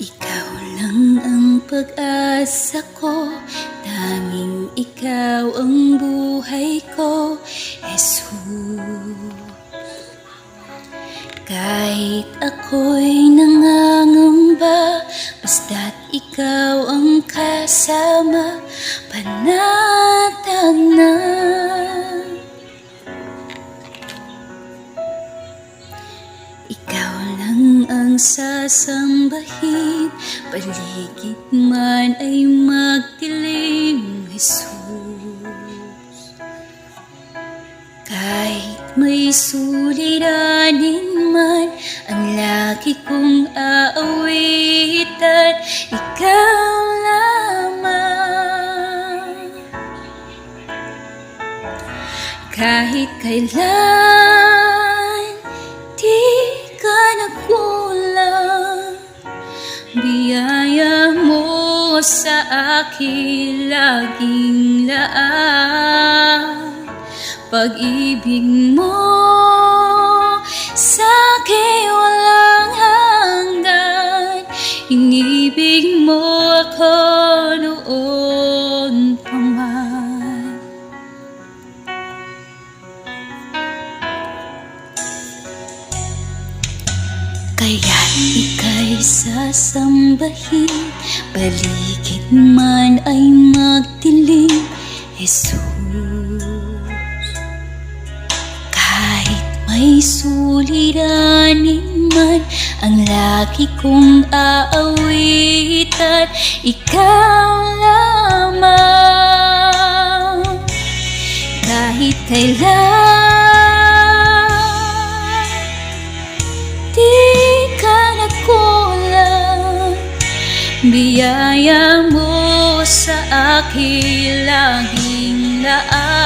Ikaw lang ang pag-asa ko. Tanging ikaw ang buhay ko. Jesus. Kahit ako'y nangangamba Basta't ikaw ang kasama Panatag na. Ikaw lang ang sasambahin Paligid man ay magdilim Jesus. Kahit may suliranin man Ang lagi kong aawitan Ikaw lamang. Kahit kailan sa akin laging laan Pag-ibig mo sa akin walang hanggan. Inibig mo ako noon Kaya ika'y sasambahin. Paligid man ay magdilim Jesus. Kahit may suliranin man Ang lagi kong aawitan Ikaw lamang. Kahit kailan Biyaya mo sa akin laging laan